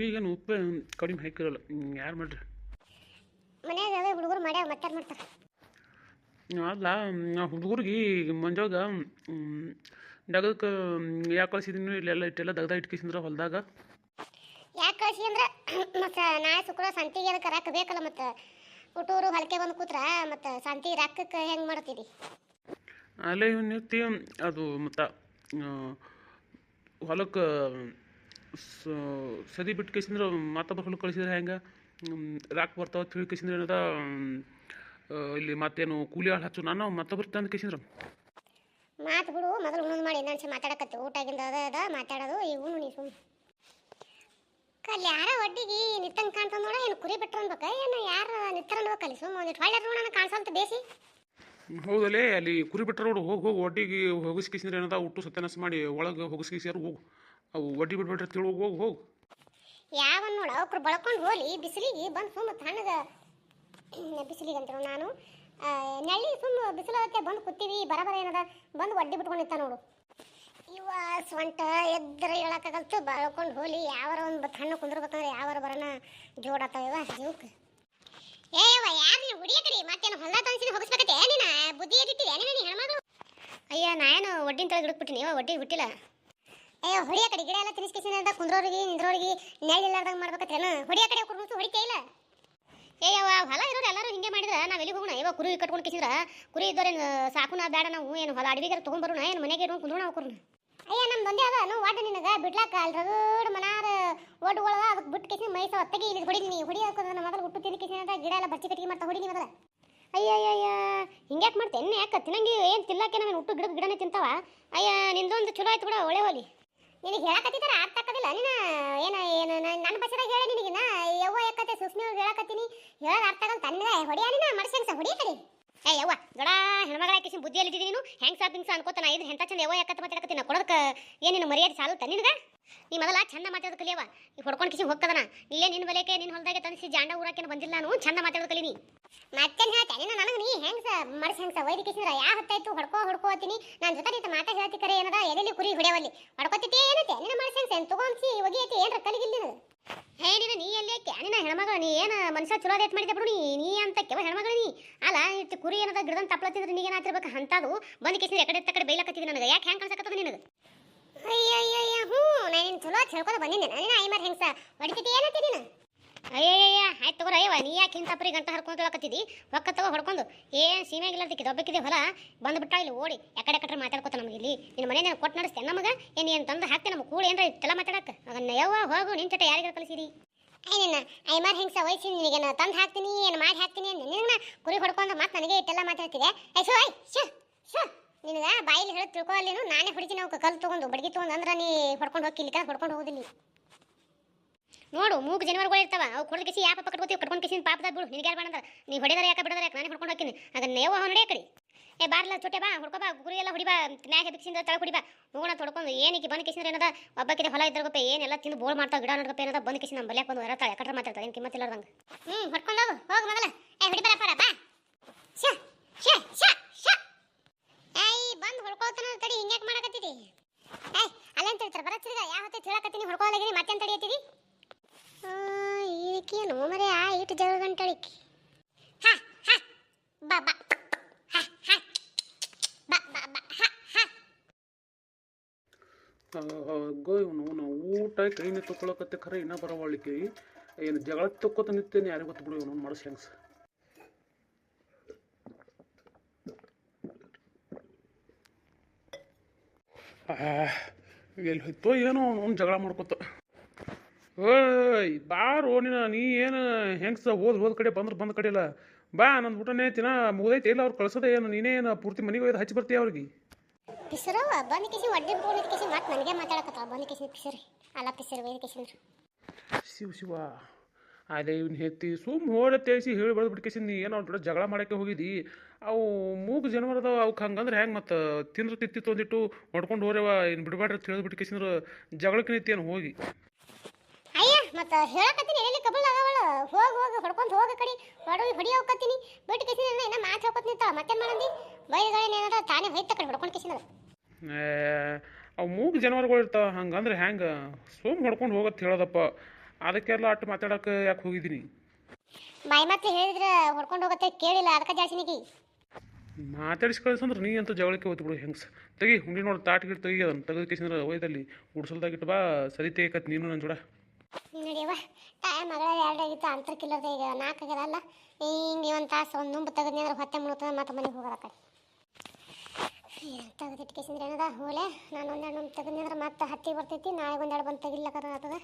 ಈಗೇನು ಉಪ್ಪು ಕಡಿಮೆ ಹಾಕಿರಲ್ಲ. ಯಾರು ಮಾಡ್ರಿ? ಮನ್ಯಾಗ ಅವೇ ಹುಡುಗರು ಮಾಡ್ಯಾವ ಮತ್ತೆ ಮಾಡ್ತಾರೆ? ಅಲ್ಲ ನಾ ಹುಡುಗರಿಗೆ ಮಂಜಾಗ ಡಗದಕ್ಕೆ ಯಾಕೆ ಕಳ್ಸಿದ್ದೀನಿ ಇಲ್ಲೆಲ್ಲ ಇಟ್ಟೆಲ್ಲ ದಗ್ದ ಇಟ್ಕೇಸಿಂದ್ರ ಹೊಲ್ದಾಗ. ಯಾಕೆ ಕಳ್ಸಿ ಅಂದ್ರೆ ಮತ್ತು ನಾಳೆ ಸುಕ್ರ ಸಂತಿಗೆ ಅದಕ್ಕೆ ರೊಕ್ಕ ಬೇಕಲ್ಲ ಮತ್ತು ಹುಟ್ಟೂರು ಹೊಲಕ್ಕೆ ಬಂದು ಕೂತ್ರ ಮತ್ತು ಸಂತಿ ರೊಕ್ಕಕ್ಕೆ ಹೆಂಗೆ ಮಾಡ್ತೀರಿ? ಅಲ್ಲೇ ಇವ್ ನಿಂತಿ ಅದು ಮತ್ತು ಹೊಲಕ್ಕೆ ಸದಿ ಬಿಟ್ಟು ಕೇಸಿಂದ್ರೆ ಮತ್ತೊಬ್ಬರು ಕಳಿಸಿದ್ರೆ ಹೆಂಗೆ? ರಾಕ್ ಬರ್ತಾವ ತಿಳಿ ಕೇಸಿಂದ್ರೆ ಏನದ? ಇಲ್ಲಿ ಮತ್ತೇನು ಕೂಲಿ ಆಳು ಹಚ್ಚು. ನಾನು ಮತ್ತೊಬ್ರು ತಂದು ಕೇಸಿಂದ್ರ ಮಾತು ಬಿಡು ಮೊದಲು ಉಣ್ಣು ಮಾಡಿ ಇನ್ನೊಂದ್ಸ ಮಾತಾಡಕತ್ತೆ. ಊಟಾಗಿಂದ ಅದ ಅದ ಮಾತಾಡೋದು. ಈ ಉಣ್ಣು ನೀ ಸುಮ್ಮನೆ ಕಲ್ಲಿ ಯಾರ ಒಡ್ಡಿಗೆ ನಿತ್ತಂಗೆ ಕಾಣ್ತಂದ ನೋಡ ಏನು ಕುರಿ ಬಿಟ್ರು ಅನ್ಬೇಕ? ಏನು ಯಾರು ನಿತ್ತರ ಅನ್ಬೇಕಲ್ಲಿ ಸುಮ್ಮ ಒಂದಿಟ್ಟು ಹೊಳ್ಳೆ ನೋಡೋಣ ಕಾಣಿಸಂತ ಬೇಸಿ. ಹೌದಲ್ಲೇ ಅಲ್ಲಿ ಕುರಿ ಬಿಟ್ಟರೆ ಹೋಗಿ ಹೋಗಿ ಒಡ್ಡಿಗೆ ಹೋಗಿಸ್ಕಿಸಿದ್ರೆ ಏನದ? ಉಟ್ಟು ಸತ್ಯನಾಶ ಮಾಡಿ ಒಳಗೆ ಹೋಗಿಸ್ಕೇಸಿಯಾರು ಹೋಗು. ಅವು ಒಡ್ಡಿ ಬಿಡ್ಬೇಡ್ರಿ ತಿಳು ಹೋಗಿ, ಹೋಗು. ಯಾವನ್ ನೋಡ ಅವ್ರು ಬಳ್ಕೊಂಡು ಬಿಸಿಲಿಗೆ ಬಂದು ಸುಮ್ಮ ತಣ್ಣಗ ಬಿಸಿಲಿಗೆ ಅಂತ ನಾನು. ನೆಳ್ಳಿ ಸುಮ್ಮ ಬಿಸಿಲತ್ತೆ ಬಂದು ಕೂತೀವಿ, ಬರಬರ ಏನದ, ಬಂದು ಒಡ್ಡಿ ಬಿಟ್ಕೊಂಡಿತ್ತ ನೋಡು. ಇವ ಸ್ವಂಟ ಎದ್ರ ಹೇಳಕ್ಕಾಗಲ್ತು, ಬಳ್ಕೊಂಡು ಹೋಲಿ ಯಾವಾರ ಒಂದು ತಣ್ಣ ಕುಂದಿರ್ಬೇಕಂದ್ರೆ ಯಾವಾರ ಬರೋಣ ಜೋಡಾತಾವ ಜೀವಕ್ಕೆ. ಏ, ಯವ್ವ ಯಾರು ನೀವು ಹುಡಿಯ ಕಡೆ ಮತ್ತೇನು ಹೊಲ ತನ್ಸಿನ ಹೋಗಿಸ್ಬೇಕತ್ತೆ ನೀನು ಬುದ್ಧಿ ಎದಿಟ್ಟಿದೆ ನೀನು ಹೆಣ್ಮಗಳು? ಅಯ್ಯ ನಾನು ಒಡ್ಡಿನ ತಳಗೆ ಹುಡುಕ್ಬಿಟ್ಟಿನಿ ಇವ ಒಡ್ಡಿ ಬಿಟ್ಟಿಲ್ಲ ಏ ಹೊಡಿಯ ಕಡೆ. ಗಿಡ ಎಲ್ಲ ತಿನ್ನಿಸ್ಕಿಸಿದ ಕುಂದ್ರೋರಿಗೆ, ನಿಂದ್ರೋರಿಗೆ ಇಲ್ಲಾರ್ದಂಗ ಮಾಡ್ಬೇಕತ್ತೇನು ಹೊಡಿಯ ಕಡೆ ಕುರ್ಮುಸು ಹೊಡಿತೇ ಇಲ್ಲ. ಏ ಅವ ಹೊಲ ಇರೋರು ಎಲ್ಲರೂ ಹಿಂಗೆ ಮಾಡಿದ್ರೆ? ನಾವು ಎಲ್ಲಿ ಹೋಗೋಣ? ಇವಾಗ ಕುರಿ ಕಟ್ಕೊಂಡು ಕಿಸಿದ್ರ? ಕುರಿ ಇದ್ದವ್ರೇನು ಸಾಕುನ ಬೇಡ ನಾವು, ಏನು ಹೊಲ ಅಡವಿಗಾರ ತೊಗೊಂಡ್ಬರೋಣ ಏನು ಮನೆಗೆ ಇರೋ ಕುಂದ್ರೋಣ ಅವ್ಕರ್ನ ಅಯ್ಯ ನಮ್ಮ ಬಂದೆ ಅದ. ನಾವು ವಾಡ ನಿನಗೆ, ಬಿಡ್ಲಾಕ ಅಲ್ಲಿ ರಗಡ್ ಮನಾರ ಒಡ್ಡುಗಳದ ಅದಕ್ಕೆ ಬಿಟ್ಟು ಕಿಸಿ ಮೈಸ ಒತ್ತಗೆ ಇಲ್ಲಿ ಹೊಡಿದೀನಿ ಹೊಡಿ ಹಾಕೋದ್ರ ಮೊದಲು ಹುಟ್ಟು ತಿಂದು ಕಿಸಿನ ಗಿಡ ಎಲ್ಲ ಬಚ್ಚಿ ಕಟ್ಟಿಗೆ ಮಾಡ್ತಾ ಹೊಡಿನಿ ಮೊದಲ ಅಯ್ಯಯ್ಯಯ್ಯ ಅಯ್ಯ ಅಯ್ಯ. ಹಿಂಗ್ಯಾಕೆ ಮಾಡ್ತೇನೆ ಯಾಕೆ ತಿನ್ನಂಗೆ ಏನು ತಿನ್ನಕ್ಕೆ ನಾವು ಹುಟ್ಟು ಗಿಡದ ಗಿಡನೇ ತಿಂತಾವ? ಅಯ್ಯ, ನಿಂದೊಂದು ಚಲೋ ಆಯ್ತು ಕೂಡ ಒಳ್ಳೆ ಹೋಲಿ. ನಿನಗೆ ಹೇಳಕತ್ತಿದಾರ ಅರ್ಥ ಆಗೋದಿಲ್ಲ ನೀನು ಏನ, ಏನು ನನ್ನ ಭಾಷೆದಾಗ ಹೇಳಿ ನಿನಗೆ. ನಾ ಯವ್ವ ಯಾಕತ್ತೆ ಸುಸ್ಮಿ ಹೇಳಕತ್ತೀನಿ. ಹೇಳೋದು ಅರ್ಥ ಆಗಲ್ಲ ತನ್ನ ಹೊಡಿಯ ನೀನು? ಮನುಷ್ಯಂಗ ಹೊಡಿಯ ಕಡೆ? ಏ, ಯವ್ವ, ದೊಡ ಹೆಣ್ಮಗಳ ಹಾಕಿ ಬುದ್ಧಿಯಲ್ಲಿ ನೀನು. ಹೆಂಗ್ ಹಿಂಗ್ ಅನ್ಕೋತ ನಾ ಇದು ಹೆಂತ ಚಂದ ಯವ್ವ ಯಾಕತ್ತ ಮಾತಾಡಕತ್ತೀನಿ ಕೊಡೋದಕ್ಕೆ ಏನೇನು ಮರ್ಯಾದೆ ಸಾಲು ನಿನಗ? ನೀ ಮೊದಲ ಚಂದ ಮಾತಾಡೋದು ಕಲಿಯವ ನೀ ಹೊಡ್ಕೊಂಡು ಕಿಸಿ ಹೋಗ್ತದನ. ಇಲ್ಲೇ ನಿನ್ನ ಬಲೆಕೆ ನಿನ್ನ ಹೊಲದಾಗೆ ತಂದಿಸಿ ಜಾಂಡ ಊರಾಕೇನು ಬಂದಿಲ್ಲ ನಾನು ಚಂದ ಮಾತಾಡೋದು ಕಲಿನಿ. ಮತ್ತೆ ಮತ್ತೇನು ಹೇಳ್ತಾ? ನೀನು ನನಗೆ ನೀ ಹೆಂಗ್ ಮರ್ಸ ಮರ್ಸ್ ಹೆಂಗ್ ಸ ವೈದ್ಯಕೀಸಿದ್ರ ಯಾ ಹೊತ್ತಾಯ್ತು? ಹೊಡ್ಕೋ ಹೊಡ್ಕೋತೀನಿ ನಾನು ಜೊತೆ ನಿಂತ ಮಾತಾ ಹೇಳ್ತಿ ಕರೆ ಏನದ? ಎದೆಲಿ ಕುರಿ ಹೊಡೆಯವಲ್ಲಿ. ಹೊಡ್ಕೋತಿದ್ದೆ ಏನತ್ತೆ ನಿನ್ನ ಮರ್ಸ ಹೆಂಗ್ ಸೆನ್ ತಗೊಂಡ್ಸಿ ಒಗಿಯತಿ? ಏನ್ರ ಕಲಿಗಿಲ್ಲ ನಿನಗೆ? ಹೇ ನೀನು ನೀ ಎಲ್ಲಿ ಐತೆ? ನಿನ್ನ ಹೆಣ್ಮಗಳು ನೀ ಏನು ಮನುಷ್ಯ ಚಲೋ ಅದೇಟ್ ಮಾಡಿದೆ ಬಿಡು ನೀ. ನೀ ಅಂತ ಕೆವ ಹೆಣ್ಮಗಳು ನೀ. ಅಲ್ಲ ಇಟ್ಟು ಕುರಿ ಏನದ ಗಿಡದ ತಪ್ಪಲತ್ತಿದ್ರೆ ನೀ ಏನಾತಿರ್ಬೇಕು ಅಂತದು ಬಂದು ಕೇಸಿನ ಎಕಡೆ ತಕಡೆ ಬೈಲಕತ್ತಿದ್ದೆ ನನಗೆ. ಯಾಕೆ ಹೆಂಗೆ ಕಾಣಿಸಕತ್ತದ ನಿನಗೆ? ಅಯ್ಯಯ್ಯಯ್ಯ, ಹ್ಞೂ ನಾನು ಚಲೋ ಹೇಳ್ಕೊತ ಬಂದಿದ್ದೆ. ನಾನು ಐಮರ್ ಹೆಂಗ್ಸ? ಹೊಡಿತಿದ್ದೆ ಏನತ್ತಿ ನೀನು? ಅಯ್ಯಯ್ಯಯ್ಯ, ಆಯ್ತು ತಗೋರ ಅಯ್ಯವ ನೀ ಯಾಕೆ ಇಂಥ ಪರಿ ಗಂಟ ಹರ್ಕೊಂಡು ಹೇಳಕತ್ತಿದ್ದಿ ಒಕ್ಕ ತಗೋ ಹೊಡ್ಕೊಂಡು. ಏನು ಸೀಮೆಗಿಲ್ಲದಕ್ಕೆ ದೊಬ್ಬಕ್ಕಿದೆ ಹೊಲ, ಬಂದ್ಬಿಟ್ಟ ಇಲ್ಲಿ ಓಡಿ. ಯಾಕಡೆ ಎಕಡೆ ಮಾತಾಡ್ಕೊತ ನಮಗೆ ಇಲ್ಲಿ. ನಿನ್ನ ಮನೆ ನಾನು ಕೊಟ್ಟು ನಡೆಸ್ತೇನೆ ನಮಗೆ ಏನು ಏನು ತಂದು ಹಾಕ್ತೆ ನಮಗೆ ಕೂಡಿ ಏನ್ರ ಇಷ್ಟೆಲ್ಲ ಮಾತಾಡಕ್ಕೆ ಅದನ್ನ ಯವ್ವ, ಹೋಗು, ನಿನ್ ಚಟ ಯಾರಿಗಾರ ಕಲಿಸಿರಿ ಐನ ಐಮಾರ್ ಹೆಂಗ್ಸ ವಯಸ್ಸಿ ನಿನಗೆ ನಾನು ತಂದು ಹಾಕ್ತೀನಿ, ಏನು ಮಾಡಿ ಹಾಕ್ತೀನಿ ನಿನ್ನ ಕುರಿ ಹೊಡ್ಕೊಂಡು ಮತ್ತೆ ನನಗೆ ಇಟ್ಟೆಲ್ಲ ಮಾತಾಡ್ತಿದೆ I show I show show ನಿನಗ ಬಾಯಲ್ಲಿ ಹೇಳಿ ತಿಳ್ಕೊಳ್ಳೇನು ನಾನೇ ಹೊಡಿತೀನಿ ಅವ್ಕೆ, ಕಲ್ಲು ತೊಗೊಂಡು, ಬಡ್ಗಿ ತೊಗೊಂಡು, ಅಂದ್ರೆ ನೀ ಹೊಡ್ಕೊಂಡು ಹೋಗಿ ಹೊಡ್ಕೊಂಡು ಹೋಗುದಿಲ್ಲ ನೋಡು, ಮೂಗು ಜನವರ್ಗಳು ಇರ್ತಾವ, ಅವು ಕೊಡದ ಕಿಸಿ ಯಾಪ ಕಟ್ಕೋತೀವಿ ಕಟ್ಕೊಂಡು ಕಿಸಿನ ಪಾಪದ ಬಿಡು, ನಿನಗೆ ಯಾರು ಮಾಡಂದ್ರ ನೀ ಹೊಡೆದಾರ ಯಾಕೆ ಬಿಡದಾರ ಯಾಕೆ? ನಾನೇ ಹೊಡ್ಕೊಂಡು ಹೋಗ್ತೀನಿ. ಅದನ್ನ ನೀವು ಹೊಡೆ ಕಡಿ. ಏ, ಬಾರ್ಲ, ಚೊಟ್ಟೆ ಬಾ, ಹುಡ್ಕೋ ಬಾ, ಗುರಿ ಎಲ್ಲ ಹೊಡಿಬಾ ಮ್ಯಾಗ ಬಿಕ್ಸಿಂದ ತಳ ಹೊಡಿಬಾ ಹೋಗೋಣ ತೊಡ್ಕೊಂಡು ಏನಕ್ಕೆ ಬಂದು ಕಿಸಿನ ಏನದ? ಒಬ್ಬಕ್ಕಿದೆ ಹೊಲ ಇದ್ರಗಪ್ಪ ಏನೆಲ್ಲ ತಿಂದು ಬೋಳ್ ಮಾಡ್ತಾವ, ಗಿಡ ನೋಡ್ಕಪ್ಪ ಏನದ? ಬಂದು ನಮ್ಮ ಬಲ್ಯಾಕ ಬಂದು ಹೊರತಾಳೆ, ಕಟ್ರ ಮಾತಾಡ್ತಾರೆ ಏನು ಕಿಮ್ಮತ್ತಿಲ್ಲಾರ್ದಂಗೆ ಹ್ಞೂ ಹೊಡ್ಕೊಂಡು ಹೋಗು ಹೋಗು ಮೊದಲ. ಏ ಹೊಡಿಬಾರ ಪಾರ ಬಾ. ಶ ಶ ಬರತ್ತಿದ ಹೊಡ್ಕೊಳಗಿರಿ ಮತ್ತೆ ಅಂತ ತಡಿಯತ್ತೀವಿ ಇದಕ್ಕೇನು ಮರೆ ಆ ಇಟ್ಟು ಜಗಳ ಗಂಟಳಿಕೆ ಹ ಹ ಬಾ ಬಾ ಇವನು ನಾವು ಊಟ ಕೈನೇ ತೊಗೊಳಕತ್ತೆ ಖರೆ, ಇನ್ನೂ ಬರವಳಿಕೆ. ಏನು ಜಗಳ ತೊಕ್ಕೋತ ನಿಂತೇನೆ, ಯಾರಿಗೂ ಗೊತ್ತು ಬಿಡು, ಇವನು, ಮಾಡಿಸ್ ಹೆಂಗ್ಸ. ಎಲ್ಲಿ ಹೋಯ್ತೋ ಏನೋ ಅವ್ನು ಜಗಳ ಮಾಡ್ಕೊತ. ಓಯ್ ಬಾರೋ ನೀನು ನೀ ಏನು ಹೆಂಗ್ಸ ಹೋದ್ ಹೋದ ಕಡೆ ಬಂದ್ರೆ ಬಂದ ಕಡೆ ಇಲ್ಲ ಬಾ ನನ್ನ ಊಟನೇ ತಿನ್ನ ಮುಗ್ದೈತೆ ಇಲ್ಲ ಅವ್ರು ಕಳ್ಸೋದೇ ಏನು? ನೀನೇ ಏನು ಪೂರ್ತಿ ಮನೆಗೆ ಹೋಯ್ದು ಹಚ್ಚಿ ಬರ್ತೀಯ ಅವ್ರಿಗೆ? ಪಿಸರವ ಬಂದ ಕಿಸಿ ಒಡ್ಡಿ ಬೋನಿದ ಕಿಸಿ ಮತ್ತೆ ನನಗೆ ಮಾತಾಡಕತ್ತಾವ ಬಂದ ಕಿಸಿ ಪಿಸರಿ ಅಲ್ಲ ಪಿಸರಿ ಒಯ್ದ ಕಿಸಿ ಶಿವ ಶಿವ. ಅದೇ ಇವ್ನ ಹೆತ್ತಿ ಸುಮ್ ಹೋಡ ತೇಸಿ ಹೇಳಿ ಬೆಳೆದು ಬಿಟ್ಕೇಸಿ ನೀ ಏನೋ ದೊಡ್ಡ ಜಗಳ ಮಾಡಕ್ಕೆ ಹೋಗಿದಿ? ಅವು ಮೂಗು ಜನವರ ಅದಾವ ಅವಕ್ಕೆ ಹಂಗಂದ್ರೆ ಹೆಂಗೆ ಮತ್ತು ತಿಂದ್ರೆ ತಿತ್ತಿ ತೊಂದಿಟ್ಟು ಹೊಡ್ಕೊಂಡು ಹೋರ್ಯವ ಇನ್ನು ಬಿಡಬೇಡ್ರಿ ಹೇಳಿ ಬಿಟ್ಕೇಸಿಂದ್ರೆ ಜಗಳಕ್ಕೆ ಏನು ಹೋಗಿ? ಅಯ್ಯ ಮತ್ತೆ ಹೇಳಕತ್ತೀನಿ ಎಲ್ಲಿ ಕಬಲ್ ಆಗವಳು ಹೋಗಿ ಹೋಗಿ ಹೊಡ್ಕೊಂಡು ಹೋಗ ಕಡಿ ಹೊಡಿ ಹೊಡಿ ಹೋಗತ್ತೀನಿ ಬಿಟ್ಟು ಕಿಸಿ ಇನ್ನ ಮಾತು ಹೇಳ್ಕೊತ ನಿಂತಾಳ ಮತ್ತೇನ್ ಮಾಡಂದಿ? ಬೈಗಳೇನು ಏನದ ತಾನೇ ಹೋಯ್ತ ಕಡೆ ಹೊಡ್ಕೊಂಡು ಕಿಸಿನ ಅವು ಮೂಗು ಜನವರಗಳು ಇರ್ತಾವ ಹಂಗಂದ್ರೆ ಹೆಂಗೆ? ಸೋಮ್ ಹೊಡ್ಕೊಂಡು ಹೋಗತ್ತೆ ಹೇಳೋದಪ್ಪ. ಅದಕ್ಕೆಲ್ಲ ಅಟ್ಟು ಮಾತಾಡೋಕೆ ಯಾಕೆ ಹೋಗಿದ್ದೀನಿ? ಬಾಯಿ ಮತ್ತೆ ಹೇಳಿದ್ರ ಹೊಡ್ಕೊಂಡು ಹೋಗತ್ತೆ ಕೇಳಿಲ್ಲ ಅದಕ್ಕೆ ಜಾಸ್ತಿನಿಗಿ ಮಾತಾಡಿಸಿ ಕಳಿಸಂದ್ರೆ ನೀ ಅಂತ ಜಗಳಕ್ಕೆ ಹೋಗ್ತು ಬಿಡು ಹೆಂಗ್ಸ್. ತೆಗಿ ಹುಂಡಿ ನೋಡಿ ತಾಟ್ ಗಿಟ್ ತೆಗಿ ಅದನ್ನು ತೆಗೆದು ಕೇಸಿಂದ್ರೆ ಒಯ್ದಲ್ಲಿ ಗುಡ್ಸಲ್ದಾಗಿಟ್ಟು ಬಾ ಸರಿ ತೆಗಿಕತ್ ನೀನು ನನ್ನ ಜೋಡ. ನಡಿಯವ್ವ ಟೈಮ್ ಮಗಳ ಎರಡು ಆಗಿತ್ತು ಅಂತರ್ಕಿಲ್ಲದ ಈಗ ನಾಲ್ಕು ಆಗ್ಯದಲ್ಲ ಹಿಂಗೆ ಒಂದು ತಾಸು ಒಂದು ನುಂಬು ತೆಗೆದ್ನಿ ಅಂದ್ರೆ ಹೊಟ್ಟೆ ಮುಳುಗ್ತದೆ ಮತ್ತೆ ಮನೆಗೆ ಹೋಗೋದ ಕಡೆ ತೆಗೆದಿಟ್ಟು ಕೇಸಿಂದ್ರೆ ಏನದ? ಹೋಲೆ ನಾನು ಒಂದೆರಡು ನುಂಬು ತೆಗೆದ್ನಿ ಅಂದ್ರೆ ಮತ್ತೆ ಹತ್ತಿ ಬರ್ತೈತಿ ನಾಳೆ ಒಂದೆರಡು ಬಂದು ತೆಗಿಲಕ್ಕ ಆಗ್ತದೆ